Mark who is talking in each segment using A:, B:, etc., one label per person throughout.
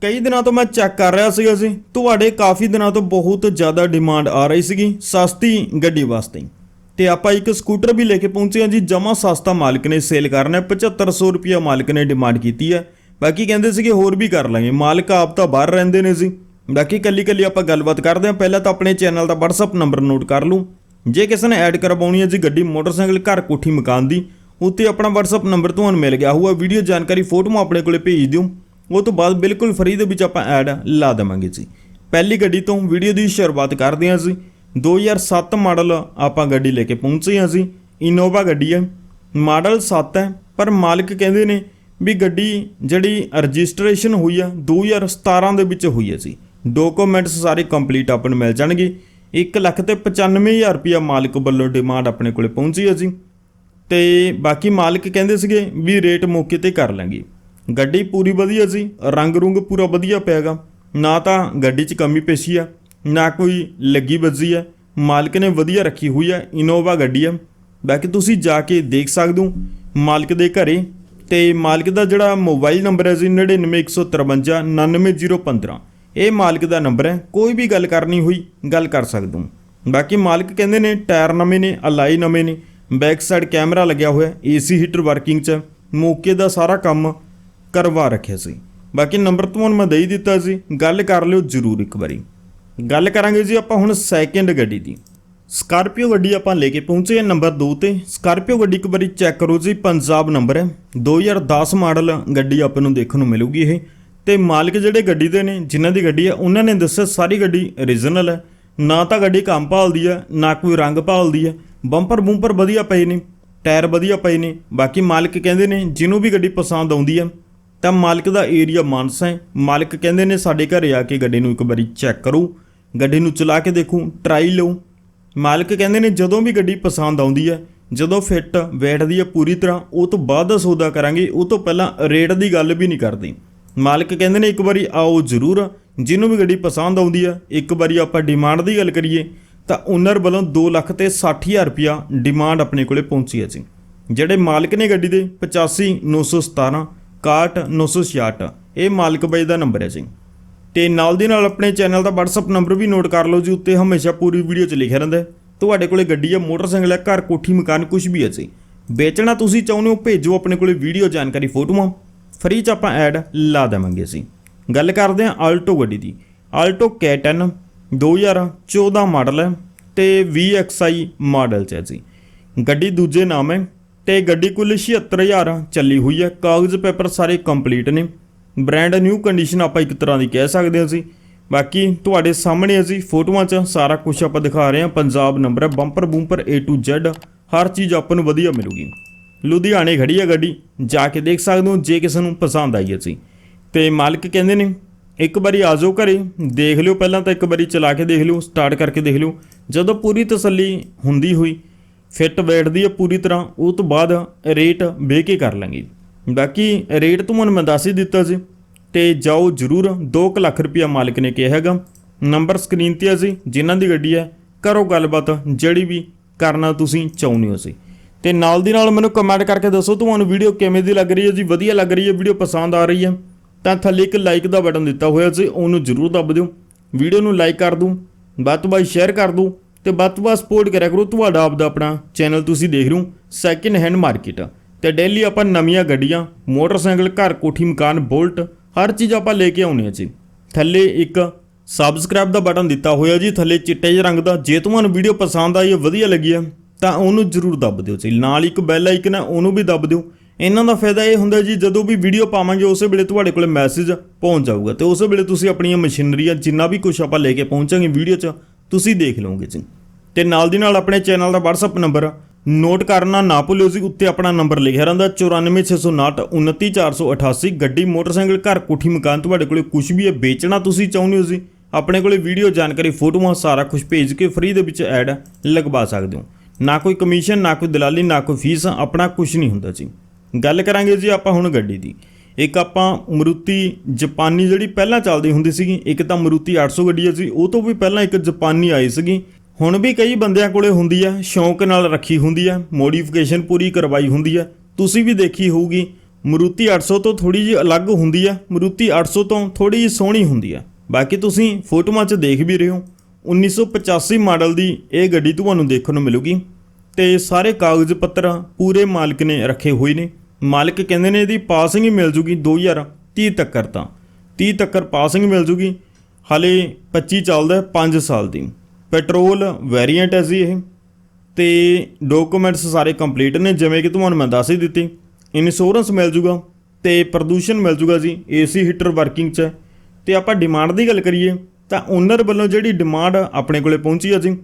A: ਕਈ ਦਿਨਾਂ ਤੋਂ ਮੈਂ ਚੈੱਕ ਕਰ ਰਿਹਾ ਸੀਗਾ ਜੀ। ਤੁਹਾਡੇ ਕਾਫੀ ਦਿਨਾਂ ਤੋਂ ਬਹੁਤ ਜ਼ਿਆਦਾ ਡਿਮਾਂਡ ਆ ਰਹੀ ਸੀਗੀ। ਸਸਤੀ ਗੱਡੀ ਵਾਸਤੇ। ਤੇ ਆਪਾਂ ਇੱਕ ਸਕੂਟਰ ਵੀ ਲੈ ਕੇ ਪਹੁੰਚੇ ਹਾਂ ਜੀ। ਜਮਾ ਸਸਤਾ ਮਾਲਕ ਨੇ ਸੇਲ ਕਰਨਾ ਹੈ। 7500 ਰੁਪਿਆ ਮਾਲਕ ਨੇ ਡਿਮਾਂਡ ਕੀਤੀ ਹੈ। ਬਾਕੀ ਕਹਿੰਦੇ ਸੀਗੇ ਹੋਰ ਵੀ ਕਰ ਲਾਂਗੇ। ਮਾਲਕ ਆਪ ਤਾਂ ਬਾਹਰ ਰਹਿੰਦੇ ਨੇ ਜੀ। ਬਾਕੀ ਕੱਲੀ ਕੱਲੀ ਆਪਾਂ ਗੱਲਬਾਤ ਕਰਦੇ ਹਾਂ। ਪਹਿਲਾਂ ਤਾਂ ਆਪਣੇ ਚੈਨਲ ਦਾ WhatsApp ਨੰਬਰ ਨੋਟ ਕਰ ਲਓ ਜੇ ਕਿਸੇ ਨੇ ਐਡ ਕਰਵਾਉਣੀ ਹੈ ਜੀ ਗੱਡੀ, ਮੋਟਰਸਾਈਕਲ, ਘਰ, ਕੋਠੀ, ਮਕਾਨ ਦੀ, ਉੱਤੇ ਆਪਣਾ WhatsApp ਨੰਬਰ ਤੁਹਾਨੂੰ ਮਿਲ ਗਿਆ ਹੋਊਗਾ। ਵੀਡੀਓ ਜਾਣਕਾਰੀ ਫੋਟੋਆਂ ਆਪਣੇ ਕੋਲੇ ਭੇਜ ਦਿਓ ਉਹ ਤੋਂ ਬਾਅਦ ਬਿਲਕੁਲ ਫਰੀ ਦੇ ਵਿੱਚ ਆਪਾਂ ਐਡ ਲਾ ਦੇਵਾਂਗੇ ਜੀ। ਪਹਿਲੀ ਗੱਡੀ ਤੋਂ ਵੀਡੀਓ ਦੀ ਸ਼ੁਰੂਆਤ ਕਰਦੇ ਹਾਂ ਜੀ। 2007 ਮਾਡਲ ਆਪਾਂ ਗੱਡੀ ਲੈ ਕੇ ਪਹੁੰਚੇ ਹਾਂ ਜੀ। ਇਨੋਵਾ ਗੱਡੀ ਹੈ। ਮਾਡਲ 7 ਹੈ, ਪਰ ਮਾਲਕ ਕਹਿੰਦੇ ਨੇ ਵੀ ਗੱਡੀ ਜਿਹੜੀ ਰਜਿਸਟ੍ਰੇਸ਼ਨ ਹੋਈ ਆ 2017 ਦੇ ਵਿੱਚ ਹੋਈ ਹੈ ਜੀ। ਡਾਕੂਮੈਂਟਸ ਸਾਰੇ ਕੰਪਲੀਟ ਆਪਾਂ ਨੂੰ ਮਿਲ ਜਾਣਗੇ। 1 ਲੱਖ ਤੇ 95000 ਰੁਪਇਆ ਮਾਲਕ ਵੱਲੋਂ ਡਿਮਾਂਡ ਆਪਣੇ ਕੋਲੇ ਪਹੁੰਚੀ ਹੈ ਜੀ। ਤੇ ਬਾਕੀ ਮਾਲਕ ਕਹਿੰਦੇ ਸੀਗੇ ਵੀ ਰੇਟ ਮੌਕੇ ਤੇ ਕਰ ਲਾਂਗੇ। ਗੱਡੀ ਪੂਰੀ ਵਧੀਆ ਸੀ, ਰੰਗ ਰੁੰਗ ਪੂਰਾ ਵਧੀਆ ਪਿਆਗਾ। ਨਾ ਤਾਂ ਗੱਡੀ 'ਚ ਕਮੀ ਪੇਸ਼ੀ ਆ, ਨਾ ਕੋਈ ਲੱਗੀ ਵੱਜੀ ਆ। ਮਾਲਕ ਨੇ ਵਧੀਆ ਰੱਖੀ ਹੋਈ ਆ, ਇਨੋਵਾ ਗੱਡੀ ਆ। ਬਾਕੀ ਤੁਸੀਂ ਜਾ ਕੇ ਦੇਖ ਸਕਦੇ ਹੋ, ਮਾਲਕ ਦੇ ਘਰੇ। ਤੇ ਮਾਲਕ ਦਾ ਜਿਹੜਾ ਮੋਬਾਈਲ ਨੰਬਰ ਹੈ ਜੀ 99153 99015 ਇਹ ਮਾਲਕ ਦਾ ਨੰਬਰ ਹੈ, ਕੋਈ ਵੀ ਗੱਲ ਕਰਨੀ ਹੋਈ, ਗੱਲ ਕਰ ਸਕਦੇ ਹੋ। ਬਾਕੀ ਮਾਲਕ ਕਹਿੰਦੇ ਨੇ, ਟਾਇਰ ਨਵੇਂ ਨੇ, ਅਲਾਈ ਨਵੇਂ ਨੇ, ਬੈਕ ਸਾਈਡ ਕੈਮਰਾ ਲੱਗਿਆ ਹੋਇਆ, ਏਸੀ ਹੀਟਰ ਵਰਕਿੰਗ 'ਚ, ਮੌਕੇ ਦਾ ਸਾਰਾ ਕੰਮ ਕਰਵਾ ਰੱਖਿਆ ਸੀ। ਬਾਕੀ ਨੰਬਰ ਤੁਹਾਨੂੰ ਮੈਂ ਦੇ ਹੀ ਦਿੱਤਾ ਸੀ। ਗੱਲ ਕਰ ਲਿਓ ਜ਼ਰੂਰ ਇੱਕ ਵਾਰੀ। ਗੱਲ ਕਰਾਂਗੇ ਜੀ ਆਪਾਂ ਹੁਣ ਸੈਕਿੰਡ ਗੱਡੀ ਦੀ। ਸਕਾਰਪੀਓ ਗੱਡੀ ਆਪਾਂ ਲੈ ਕੇ ਪਹੁੰਚੇ ਹਾਂ ਨੰਬਰ 2 ਤੇ। ਸਕਾਰਪੀਓ ਗੱਡੀ ਇੱਕ ਵਾਰੀ ਚੈੱਕ ਕਰੋ ਜੀ, ਪੰਜਾਬ ਨੰਬਰ ਹੈ। 2010 ਮਾਡਲ ਗੱਡੀ ਆਪਾਂ ਨੂੰ ਦੇਖਣ ਨੂੰ ਮਿਲੂਗੀ ਇਹ। ਤੇ ਮਾਲਕ ਜਿਹੜੇ ਗੱਡੀ ਦੇ ਨੇ, ਜਿਨ੍ਹਾਂ ਦੀ ਗੱਡੀ ਹੈ, ਉਹਨਾਂ ਨੇ ਦੱਸਿਆ ਸਾਰੀ ਗੱਡੀ ਓਰੀਜਨਲ ਹੈ। ਨਾ ਤਾਂ ਗੱਡੀ ਕੰਮ ਭਾਲਦੀ ਹੈ, ਨਾ ਕੋਈ ਰੰਗ ਭਾਲਦੀ ਹੈ। ਬੰਪਰ ਬੂੰਪਰ ਵਧੀਆ ਪਏ ਨੇ, ਟਾਇਰ ਵਧੀਆ ਪਏ ਨੇ। ਬਾਕੀ ਮਾਲਕ ਕਹਿੰਦੇ ਨੇ, ਜਿਹਨੂੰ ਵੀ ਗੱਡੀ ਪਸੰਦ ਆਉਂਦੀ ਹੈ ਤਾਂ ਮਾਲਕ ਦਾ ਏਰੀਆ ਮਾਨਸਾ ਹੈ। ਮਾਲਕ ਕਹਿੰਦੇ ਨੇ ਸਾਡੇ ਘਰੇ ਆ ਕੇ ਗੱਡੀ ਨੂੰ ਇੱਕ ਵਾਰੀ ਚੈੱਕ ਕਰੋ। ਗੱਡੀ ਨੂੰ ਚਲਾ ਕੇ ਦੇਖੋ ਟਰਾਈ ਲਓ। ਮਾਲਕ ਕਹਿੰਦੇ ਨੇ ਜਦੋਂ ਵੀ ਗੱਡੀ ਪਸੰਦ ਆਉਂਦੀ ਹੈ, ਜਦੋਂ ਫਿੱਟ ਬੈਠਦੀ ਹੈ ਪੂਰੀ ਤਰ੍ਹਾਂ, ਉਹ ਤੋਂ ਬਾਅਦ ਦਾ ਸੌਦਾ ਕਰਾਂਗੇ। ਉਹ ਤੋਂ ਪਹਿਲਾਂ ਰੇਟ ਦੀ ਗੱਲ ਵੀ ਨਹੀਂ ਕਰਦੇ। ਮਾਲਕ ਕਹਿੰਦੇ ਨੇ ਇੱਕ ਵਾਰੀ ਆਓ ਜ਼ਰੂਰ। ਜਿਹਨੂੰ ਵੀ ਗੱਡੀ ਪਸੰਦ ਆਉਂਦੀ ਹੈ, ਇੱਕ ਵਾਰੀ ਆਪਾਂ ਡਿਮਾਂਡ ਦੀ ਗੱਲ ਕਰੀਏ, ਤਾਂ ਓਨਰ ਵੱਲੋਂ 2 ਲੱਖ ਤੇ 60000 ਰੁਪਿਆ ਡਿਮਾਂਡ ਆਪਣੇ ਕੋਲੇ ਪਹੁੰਚੀ ਹੈ ਜੀ। ਜਿਹੜੇ ਮਾਲਕ ਨੇ ਗੱਡੀ ਦੇ 85917 61966 ਇਹ ਮਾਲਕ ਬਾਈ ਦਾ ਨੰਬਰ ਹੈ ਜੀ। ਤੇ ਨਾਲ ਦੀ ਨਾਲ ਆਪਣੇ ਚੈਨਲ ਦਾ WhatsApp ਨੰਬਰ ਵੀ ਨੋਟ ਕਰ ਲਓ ਜੀ, ਉੱਤੇ ਹਮੇਸ਼ਾ ਪੂਰੀ ਵੀਡੀਓ 'ਚ ਲਿਖਿਆ ਰਹਿੰਦਾ ਤੁਹਾਡੇ ਕੋਲੇ ਗੱਡੀ ਹੈ ਮੋਟਰਸਾਈਕਲ ਹੈ, ਘਰ, ਕੋਠੀ, ਮਕਾਨ ਕੁਝ ਵੀ ਹੈ ਜੀ। ਵੇਚਣਾ ਤੁਸੀਂ ਚਾਹੁੰਦੇ ਹੋ, ਭੇਜੋ ਆਪਣੇ ਕੋਲੇ ਵੀਡੀਓ ਜਾਣਕਾਰੀ ਫੋਟੋਆਂ। ਫ੍ਰੀ 'ਚ ਆਪਾਂ ਐਡ ਲਾ ਦੇਵਾਂਗੇ ਅਸੀਂ ਗੱਲ ਕਰਦੇ ਹਾਂ ਆਲਟੋ ਗੱਡੀ ਦੀ। ਆਲਟੋ K10 2014 ਮਾਡਲ ਹੈ ਤੇ VXI ਮਾਡਲ 'ਚ ਹੈ ਜੀ। ਗੱਡੀ ਦੂਜੇ ਨਾਮ ਹੈ ਤੇ ਗੱਡੀ ਕੁੱਲ 76000 ਚੱਲੀ ਹੋਈ ਹੈ। ਕਾਗਜ਼ ਪੇਪਰ ਸਾਰੇ ਕੰਪਲੀਟ ਨੇ। ਬ੍ਰਾਂਡ ਨਿਊ ਕੰਡੀਸ਼ਨ ਆਪਾਂ ਇੱਕ ਤਰ੍ਹਾਂ ਦੀ ਕਹਿ ਸਕਦੇ ਹਾਂ ਜੀ ਬਾਕੀ ਤੁਹਾਡੇ ਸਾਹਮਣੇ ਅਸੀਂ ਫੋਟੋਆਂ 'ਚ ਸਾਰਾ ਕੁਝ ਆਪਾਂ ਦਿਖਾ ਰਹੇ ਹਾਂ। ਪੰਜਾਬ ਨੰਬਰ ਹੈ, ਬੰਪਰ ਬੂੰਪਰ A to Z ਹਰ ਚੀਜ਼ ਆਪਾਂ ਨੂੰ ਵਧੀਆ ਮਿਲੂਗੀ। ਲੁਧਿਆਣੇ ਖੜੀ ਹੈ ਗੱਡੀ। ਜਾ ਕੇ ਦੇਖ ਸਕਦੇ ਹੋ, ਜੇ ਕਿਸੇ ਨੂੰ ਪਸੰਦ ਆਈ ਅਸੀਂ। ਜੀ ਤੇ ਮਾਲਕ ਕਹਿੰਦੇ ਨੇ, ਇੱਕ ਵਾਰੀ ਆ ਜਾਓ ਘਰੇ, ਦੇਖ ਲਿਓ ਪਹਿਲਾਂ ਤਾਂ ਇੱਕ ਵਾਰੀ ਚਲਾ ਕੇ ਦੇਖ ਲਿਓ, ਸਟਾਰਟ ਕਰਕੇ ਦੇਖ ਲਿਓ। ਜਦੋਂ ਪੂਰੀ ਤਸੱਲੀ ਹੁੰਦੀ ਹੋਈ ਫਿੱਟ ਬੈਠਦੀ ਹੈ ਪੂਰੀ ਤਰ੍ਹਾਂ, ਉਹ ਤੋਂ ਬਾਅਦ ਰੇਟ ਵੇ ਕੇ ਕਰ ਲਾਂਗੇ ਬਾਕੀ ਰੇਟ ਤੁਹਾਨੂੰ ਮੈਂ ਦੱਸ ਹੀ ਦਿੱਤਾ ਸੀ, ਤੇ ਜਾਓ ਜਰੂਰ 2 ਲੱਖ ਰੁਪਇਆ ਮਾਲਕ ਨੇ ਕਿਹਾ ਹੈਗਾ। ਨੰਬਰ ਸਕਰੀਨ ਤੇ ਆ ਜੀ, ਜਿਨ੍ਹਾਂ ਦੀ ਗੱਡੀ ਹੈ ਕਰੋ ਗੱਲਬਾਤ ਜਿਹੜੀ ਵੀ ਕਰਨਾ ਤੁਸੀਂ ਚਾਹੁੰਦੇ ਹੋ ਸੀ ਤੇ ਨਾਲ ਦੀ ਨਾਲ ਮੈਨੂੰ ਕਮੈਂਟ ਕਰਕੇ ਦੱਸੋ, ਤੁਹਾਨੂੰ ਵੀਡੀਓ ਕਿਵੇਂ ਦੀ ਲੱਗ ਰਹੀ ਹੈ ਜੀ? ਵਧੀਆ ਲੱਗ ਰਹੀ ਹੈ, ਵੀਡੀਓ ਪਸੰਦ ਆ ਰਹੀ ਹੈ? ਤਾਂ ਥੱਲੇ ਇੱਕ ਲਾਈਕ ਦਾ ਬਟਨ ਦਿੱਤਾ ਹੋਇਆ ਸੀ, ਉਹਨੂੰ ਜ਼ਰੂਰ ਦੱਬ ਦਿਓ। ਵੀਡੀਓ ਨੂੰ ਲਾਈਕ ਕਰ ਦੂੰ, ਵੱਧ ਤੋਂ ਵੱਧ ਸ਼ੇਅਰ ਕਰ ਦੂੰ ਤੇ ਵੱਧ ਤੋਂ ਵੱਧ ਸਪੋਰਟ ਕਰਿਆ ਕਰੋ ਤੁਹਾਡਾ ਆਪਦਾ ਆਪਣਾ ਚੈਨਲ ਤੁਸੀਂ ਦੇਖ ਰਹੇ ਹੋ ਸੈਕਿੰਡ ਹੈਂਡ ਮਾਰਕੀਟ ਤੇ ਡੇਲੀ ਆਪਾਂ ਨਵੀਆਂ ਗੱਡੀਆਂ ਮੋਟਰਸਾਈਕਲ ਘਰ, ਕੋਠੀ, ਮਕਾਨ ਬੋਲਟ ਹਰ ਚੀਜ਼ ਆਪਾਂ ਲੈ ਕੇ ਆਉਨੇ ਆ ਜੀ। ਥੱਲੇ ਇੱਕ ਸਬਸਕ੍ਰਾਈਬ ਦਾ ਬਟਨ ਦਿੱਤਾ ਹੋਇਆ ਜੀ, ਥੱਲੇ ਚਿੱਟੇ ਜਿਹੇ ਰੰਗ ਦਾ। ਜੇ ਤੁਹਾਨੂੰ ਵੀਡੀਓ ਪਸੰਦ ਆਈ ਹੈ ਵਧੀਆ ਲੱਗੀ ਹੈ ਤਾਂ ਉਹਨੂੰ ਜ਼ਰੂਰ ਦੱਬ ਦਿਓ ਜੀ। ਨਾਲ ਇੱਕ ਬੈਲ ਆਈਕਨ ਹੈ ਉਹਨੂੰ ਵੀ ਦੱਬ ਦਿਓ। ਇਹਨਾਂ ਦਾ ਫਾਇਦਾ ਇਹ ਹੁੰਦਾ ਜੀ, ਜਦੋਂ ਵੀ ਵੀਡੀਓ ਪਾਵਾਂਗੇ, ਉਸੇ ਵੇਲੇ ਤੁਹਾਡੇ ਕੋਲ ਮੈਸੇਜ ਪਹੁੰਚ ਜਾਊਗਾ। ਤੇ ਉਸੇ ਵੇਲੇ ਤੁਸੀਂ ਆਪਣੀਆਂ ਮਸ਼ੀਨਰੀਆਂ, ਜਿੰਨਾ ਵੀ ਕੁਝ ਆਪਾਂ ਲੈ ਕੇ ਪਹੁੰਚਾਂਗੇ ਵੀਡੀਓ 'ਚ, ਤੁਸੀਂ ਦੇਖ ਲਓਗੇ ਜੀ। ਤੇ ਨਾਲ ਦੀ ਨਾਲ ਆਪਣੇ ਚੈਨਲ ਦਾ WhatsApp ਨੰਬਰ ਨੋਟ ਕਰਨਾ ਨਾ ਭੁੱਲਿਓ ਜੀ, ਉੱਤੇ ਆਪਣਾ ਨੰਬਰ ਲਿਖਿਆ ਰਹਿੰਦਾ 94659 29488 ਗੱਡੀ, ਮੋਟਰਸਾਈਕਲ, ਘਰ, ਕੋਠੀ, ਮਕਾਨ, ਤੁਹਾਡੇ ਕੋਲੇ ਕੁਝ ਵੀ ਹੈ, ਵੇਚਣਾ ਤੁਸੀਂ ਚਾਹੁੰਦੇ ਹੋ ਜੀ? ਆਪਣੇ ਕੋਲੇ ਵੀਡੀਓ ਜਾਣਕਾਰੀ, ਫੋਟੋਆਂ, ਸਾਰਾ ਕੁਝ ਭੇਜ ਕੇ ਫ੍ਰੀ ਦੇ ਵਿੱਚ ਐਡ ਲਗਵਾ ਸਕਦੇ ਹੋ। ਨਾ ਕੋਈ ਕਮਿਸ਼ਨ ਨਾ ਕੋਈ ਦਲਾਲੀ, ਨਾ ਕੋਈ ਫੀਸ ਆਪਣਾ ਕੁਝ ਨਹੀਂ ਹੁੰਦਾ ਜੀ। ਗੱਲ ਕਰਾਂਗੇ ਜੀ ਆਪਾਂ ਹੁਣ ਗੱਡੀ ਦੀ। ਇੱਕ ਆਪਾਂ ਮਰੂਤੀ ਜਾਪਾਨੀ ਜਿਹੜੀ ਪਹਿਲਾਂ ਚੱਲਦੀ ਹੁੰਦੀ ਸੀਗੀ, ਇੱਕ ਤਾਂ ਮਰੂਤੀ 800 ਗੱਡੀ ਹੈ ਸੀ ਉਹ ਤੋਂ ਵੀ ਪਹਿਲਾਂ ਇੱਕ ਜਾਪਾਨੀ ਆਈ ਸੀਗੀ। ਹੁਣ ਵੀ ਕਈ ਬੰਦਿਆਂ ਕੋਲੇ ਹੁੰਦੀ ਆ, ਸ਼ੌਂਕ ਨਾਲ ਰੱਖੀ ਹੁੰਦੀ ਆ ਮੋਡੀਫਿਕੇਸ਼ਨ ਪੂਰੀ ਕਰਵਾਈ ਹੁੰਦੀ ਆ। ਤੁਸੀਂ ਵੀ ਦੇਖੀ ਹੋਊਗੀ, ਮਰੂਤੀ 800 ਤੋਂ ਥੋੜੀ ਜਿਹੀ ਅਲੱਗ ਹੁੰਦੀ ਆ, ਮਰੂਤੀ 800 ਤੋਂ ਥੋੜੀ ਜਿਹੀ ਸੋਹਣੀ ਹੁੰਦੀ ਆ। ਬਾਕੀ ਤੁਸੀਂ ਫੋਟੋਆਂ 'ਚ ਦੇਖ ਵੀ ਰਹੇ ਹੋ 1985 ਮਾਡਲ ਦੀ ਇਹ ਗੱਡੀ ਤੁਹਾਨੂੰ ਦੇਖਣ ਨੂੰ ਮਿਲੂਗੀ। ਤੇ ਸਾਰੇ ਕਾਗਜ਼ ਪੱਤਰ ਪੂਰੇ ਮਾਲਕ ਨੇ ਰੱਖੇ ਹੋਏ ਨੇ। ਮਾਲਕ ਕਹਿੰਦੇ ਨੇ ਇਹਦੀ ਪਾਸਿੰਗ ਹੀ ਮਿਲ ਜੂਗੀ 2030 ਤੱਕ ਤਾਂ। 30 ਤੱਕ ਪਾਸਿੰਗ ਮਿਲ ਜੂਗੀ, ਹਾਲੇ 25 ਚੱਲਦਾ 5 ਸਾਲ ਦੀ। ਪੈਟਰੋਲ ਵੇਰੀਐਂਟ ਹੈ ਜੀ ਇਹ। ਤੇ ਡਾਕੂਮੈਂਟਸ ਸਾਰੇ ਕੰਪਲੀਟ ਨੇ, ਜਿਵੇਂ ਕਿ ਤੁਹਾਨੂੰ ਮੈਂ ਦੱਸ ਹੀ ਦਿੱਤੀ। ਇੰਸ਼ੋਰੈਂਸ ਮਿਲ ਜੂਗਾ ਤੇ ਪ੍ਰਦੂਸ਼ਣ ਮਿਲ ਜੂਗਾ ਜੀ ਏਸੀ ਹੀਟਰ ਵਰਕਿੰਗ 'ਚ। ਹੈ। ਤੇ ਆਪਾਂ ਡਿਮਾਂਡ ਦੀ ਗੱਲ ਕਰੀਏ, ਤਾਂ ਓਨਰ ਵੱਲੋਂ ਜਿਹੜੀ ਡਿਮਾਂਡ ਆਪਣੇ ਕੋਲੇ ਪਹੁੰਚੀ ਹੈ ਜੀ,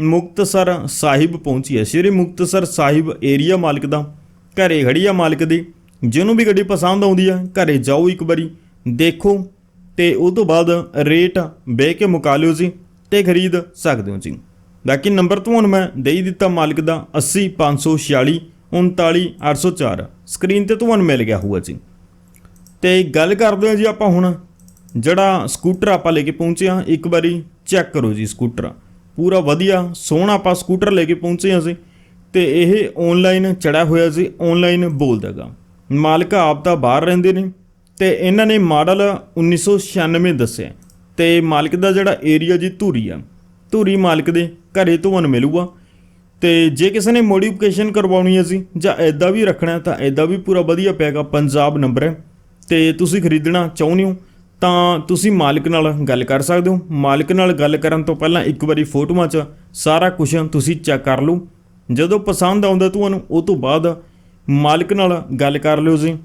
A: ਮੁਕਤਸਰ ਸਾਹਿਬ ਪਹੁੰਚੀ ਹੈ। ਸ਼੍ਰੀ ਮੁਕਤਸਰ ਸਾਹਿਬ ਏਰੀਆ ਮਾਲਕ ਦਾ, ਘਰੇ ਖੜੀ ਆ ਮਾਲਕ ਦੀ। ਜਿਹਨੂੰ ਵੀ ਗੱਡੀ ਪਸੰਦ ਆਉਂਦੀ ਆ, ਘਰੇ ਜਾਓ ਇੱਕ ਵਾਰੀ, ਦੇਖੋ। ਤੇ ਉਸ ਤੋਂ ਬਾਅਦ ਰੇਟ ਬਹਿ ਕੇ ਮੁਕਾ ਲਿਓ ਜੀ। ਤੇ ਖਰੀਦ ਸਕਦੇ ਹੋ ਜੀ। ਬਾਕੀ ਨੰਬਰ ਤੁਹਾਨੂੰ ਮੈਂ ਦੇ ਦਿੱਤਾ ਮਾਲਕ ਦਾ 80 546 39 804 ਸਕਰੀਨ ਤੇ ਤੁਹਾਨੂੰ ਮਿਲ ਗਿਆ ਹੋਊਗਾ ਜੀ। ਤੇ ਗੱਲ ਕਰਦੇ ਹਾਂ ਜੀ ਆਪਾਂ ਹੁਣ, ਜਿਹੜਾ ਸਕੂਟਰ ਆਪਾਂ ਲੈ ਕੇ ਪਹੁੰਚੇ ਹਾਂ, ਇੱਕ ਵਾਰੀ ਚੈੱਕ ਕਰੋ ਜੀ ਸਕੂਟਰ। ਪੂਰਾ ਵਧੀਆ, ਸੋਹਣਾ ਆਪਾਂ ਸਕੂਟਰ ਲੈ ਕੇ ਪਹੁੰਚੇ ਹਾਂ ਜੀ। ਤੇ ਇਹ ਆਨਲਾਈਨ ਚੜਿਆ ਹੋਇਆ ਸੀ ਆਨਲਾਈਨ ਬੋਲਦਾਗਾ ਮਾਲਕ ਆਪ ਤਾਂ ਬਾਹਰ ਰਹਿੰਦੇ ਨੇ। ਤੇ ਇਹਨਾਂ ਨੇ ਮਾਡਲ 1996 ਦੱਸਿਆ। ਤੇ ਮਾਲਕ ਦਾ ਜਿਹੜਾ ਏਰੀਆ ਜੀ ਧੂਰੀ ਆ, ਧੂਰੀ ਮਾਲਕ ਦੇ ਘਰੇ ਤੁਹਾਨੂੰ ਮਿਲੂਗਾ। ਤੇ ਜੇ ਕਿਸੇ ਨੇ ਮੋਡੀਫਿਕੇਸ਼ਨ ਕਰਵਾਉਣੀ ਹੈ ਜੀ, ਜਾਂ ਐਦਾਂ ਵੀ ਰੱਖਣਾ, ਤਾਂ ਐਦਾਂ ਵੀ ਪੂਰਾ ਵਧੀਆ ਪੈਗਾ ਪੰਜਾਬ ਨੰਬਰ ਹੈ। ਤੇ ਤੁਸੀਂ ਖਰੀਦਣਾ ਚਾਹੁੰਦੇ ਹੋ, ਤਾਂ ਤੁਸੀਂ ਮਾਲਕ ਨਾਲ ਗੱਲ ਕਰ ਸਕਦੇ ਹੋ। ਮਾਲਕ ਨਾਲ ਗੱਲ ਕਰਨ ਤੋਂ ਪਹਿਲਾਂ ਇੱਕ ਵਾਰੀ ਫੋਟੋਆਂ 'ਚ ਸਾਰਾ ਕੁਝ ਤੁਸੀਂ ਚੈੱਕ ਕਰ ਲਓ। ਜਦੋਂ ਪਸੰਦ ਆਉਂਦਾ ਤੁਹਾਨੂੰ ਉਹ ਤੋਂ ਬਾਅਦ ਮਾਲਕ ਨਾਲ ਗੱਲ ਕਰ ਲਿਓ ਜੀ।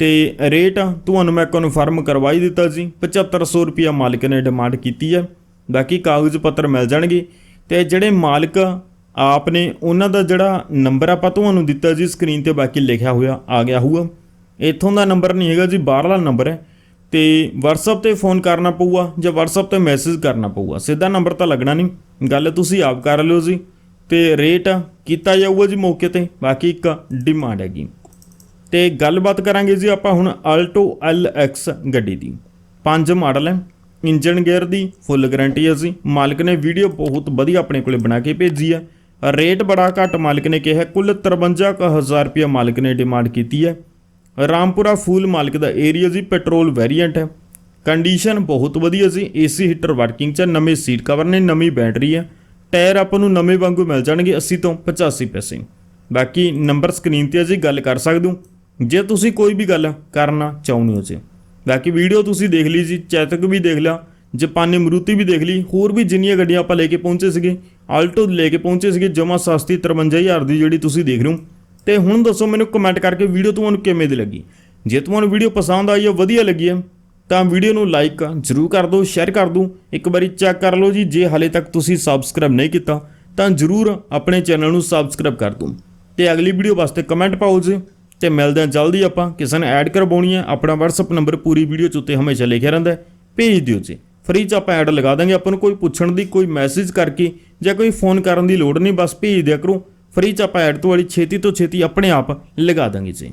A: ਤੇ ਰੇਟ ਤੁਹਾਨੂੰ ਮੈਂ ਕਨਫਰਮ ਕਰਵਾਈ ਦਿੱਤਾ ਜੀ 7500 ਰੁਪਿਆ ਮਾਲਕ ਨੇ ਡਿਮਾਂਡ ਕੀਤੀ ਹੈ। ਬਾਕੀ ਕਾਗਜ਼ ਪੱਤਰ ਮਿਲ ਜਾਣਗੇ ਤੇ ਜਿਹੜੇ ਮਾਲਕ ਆਪ ਨੇ ਉਹਨਾਂ ਦਾ ਜਿਹੜਾ ਨੰਬਰ ਆਪਾਂ ਤੁਹਾਨੂੰ ਦਿੱਤਾ ਜੀ ਸਕਰੀਨ ਤੇ ਬਾਕੀ ਲਿਖਿਆ ਹੋਇਆ ਆ ਗਿਆ ਹੋਊਗਾ। ਇੱਥੋਂ ਦਾ ਨੰਬਰ ਨਹੀਂ ਹੈਗਾ ਜੀ, ਬਾਹਰਲਾ ਨੰਬਰ ਹੈ। ਤੇ WhatsApp ਤੇ ਫੋਨ ਕਰਨਾ ਪਊਗਾ ਜਾਂ WhatsApp ਤੇ ਮੈਸੇਜ ਕਰਨਾ ਪਊਗਾ। ਸਿੱਧਾ ਨੰਬਰ ਤਾਂ ਲੱਗਣਾ ਨਹੀਂ। ਗੱਲ ਤੁਸੀਂ ਆਪ ਕਰ ਲਿਓ ਜੀ। ਤੇ ਰੇਟ ਕੀਤਾ ਜਾਊਗਾ ਜੀ ਮੌਕੇ ਤੇ। ਬਾਕੀ ਇੱਕ ਡਿਮਾਂਡ ਹੈਗੀ। ਤੇ ਗੱਲਬਾਤ ਕਰਾਂਗੇ ਜੀ ਆਪਾਂ ਹੁਣ ਆਲਟੋ LX ਗੱਡੀ ਦੀ। ਪੰਜ ਮਾਡਲ ਹੈ ਇੰਜਨ ਗੇਅਰ ਦੀ ਫੁੱਲ ਗਾਰੰਟੀ ਹੈ ਜੀ। ਮਾਲਕ ਨੇ ਵੀਡੀਓ ਬਹੁਤ ਵਧੀਆ ਆਪਣੇ ਕੋਲੇ ਬਣਾ ਕੇ ਭੇਜੀ ਹੈ। ਰੇਟ ਬੜਾ ਘੱਟ ਮਾਲਕ ਨੇ ਕਿਹਾ, ਕੁੱਲ 53000 ਰੁਪਏ ਮਾਲਕ ਨੇ ਡਿਮਾਂਡ ਕੀਤੀ ਹੈ। ਰਾਮਪੁਰਾ ਫੂਲ ਮਾਲਕ ਦਾ ਏਰੀਆ ਜੀ ਪੈਟਰੋਲ ਵੇਰੀਐਂਟ ਹੈ। ਕੰਡੀਸ਼ਨ ਬਹੁਤ ਵਧੀਆ ਸੀ ਏਸੀ ਹੀਟਰ ਵਰਕਿੰਗ ਚ ਨਵੇਂ ਸੀਟ ਕਵਰ ਨੇ, ਨਵੀਂ ਬੈਟਰੀ ਹੈ। ਟਾਇਰ ਆਪਾਂ ਨੂੰ ਨਵੇਂ ਵਾਂਗੂ ਮਿਲ ਜਾਣਗੇ 80 ਤੋਂ 85 ਪੈਸੇ। ਬਾਕੀ ਨੰਬਰ ਸਕਰੀਨ ਤੇ ਹੈ ਜੀ, ਗੱਲ ਕਰ ਸਕਦੇ ਹੋ। ਜੇ ਤੁਸੀਂ ਕੋਈ ਵੀ ਗੱਲ ਕਰਨਾ ਚਾਹੁੰਦੇ ਹੋ ਜੀ। ਬਾਕੀ ਵੀਡੀਓ ਤੁਸੀਂ ਦੇਖ ਲਈ ਜੀ, ਚੈਤਕ ਵੀ ਦੇਖ ਲਿਆ, ਜਾਪਾਨੀ ਮਰੂਤੀ ਵੀ ਦੇਖ ਲਈ, ਹੋਰ ਵੀ ਜਿੰਨੀਆਂ ਗੱਡੀਆਂ ਆਪਾਂ ਲੈ ਕੇ ਪਹੁੰਚੇ ਸੀਗੇ, ਆਲਟੋ ਲੈ ਕੇ ਪਹੁੰਚੇ ਸੀਗੇ, ਜਮਾ ਸਸਤੀ 53000 ਦੀ ਜਿਹੜੀ ਤੁਸੀਂ ਦੇਖ ਰਹੇ ਹੋ। ਤੇ ਹੁਣ ਦੱਸੋ ਮੈਨੂੰ ਕਮੈਂਟ ਕਰਕੇ ਵੀਡੀਓ ਤੁਹਾਨੂੰ ਕਿਵੇਂ ਦੀ ਲੱਗੀ। ਜੇ ਤੁਹਾਨੂੰ ਵੀਡੀਓ ਪਸੰਦ ਆਈ ਹੈ ਵਧੀਆ ਲੱਗੀ ਹੈ ਤਾਂ ਵੀਡੀਓ ਨੂੰ ਲਾਈਕ ਜ਼ਰੂਰ ਕਰ ਦਿਓ ਸ਼ੇਅਰ ਕਰ ਦਿਓ, ਇੱਕ ਵਾਰੀ ਚੈੱਕ ਕਰ ਲਓ ਜੀ, ਜੇ ਹਾਲੇ ਤੱਕ ਤੁਸੀਂ ਸਬਸਕ੍ਰਾਈਬ ਨਹੀਂ ਕੀਤਾ, ਤਾਂ ਜ਼ਰੂਰ ਆਪਣੇ ਚੈਨਲ ਨੂੰ ਸਬਸਕ੍ਰਾਈਬ ਕਰ ਦਿਓ। ਤੇ ਅਗਲੀ ਵੀਡੀਓ ਵਾਸਤੇ ਕਮੈਂਟ ਪਾਓ ਜੀ। ਤੇ ਮਿਲਦੇ ਹਾਂ ਜਲਦੀ ਆਪਾਂ। ਕਿਸੇ ਨੇ ਐਡ ਕਰਵਾਉਣੀ ਹੈ, ਆਪਣਾ WhatsApp ਨੰਬਰ ਪੂਰੀ ਵੀਡੀਓ 'ਚ ਉੱਤੇ ਹਮੇਸ਼ਾ ਲਿਖਿਆ ਰਹਿੰਦਾ ਭੇਜ ਦਿਓ ਜੀ। ਫ੍ਰੀ 'ਚ ਆਪਾਂ ਐਡ ਲਗਾ ਦਾਂਗੇ। ਆਪਾਂ ਨੂੰ ਕੋਈ ਪੁੱਛਣ ਦੀ, ਕੋਈ ਮੈਸੇਜ ਕਰਕੇ ਜਾਂ ਕੋਈ ਫੋਨ ਕਰਨ ਦੀ ਲੋੜ ਨਹੀਂ, ਬਸ ਭੇਜ ਦਿਆ ਕਰੋ। ਫ੍ਰੀ 'ਚ ਆਪਾਂ ਐਡ ਤੋਂ ਵਾਲੀ ਛੇਤੀ ਤੋਂ ਛੇਤੀ ਆਪਣੇ ਆਪ ਲਗਾ ਦਾਂਗੇ ਜੀ।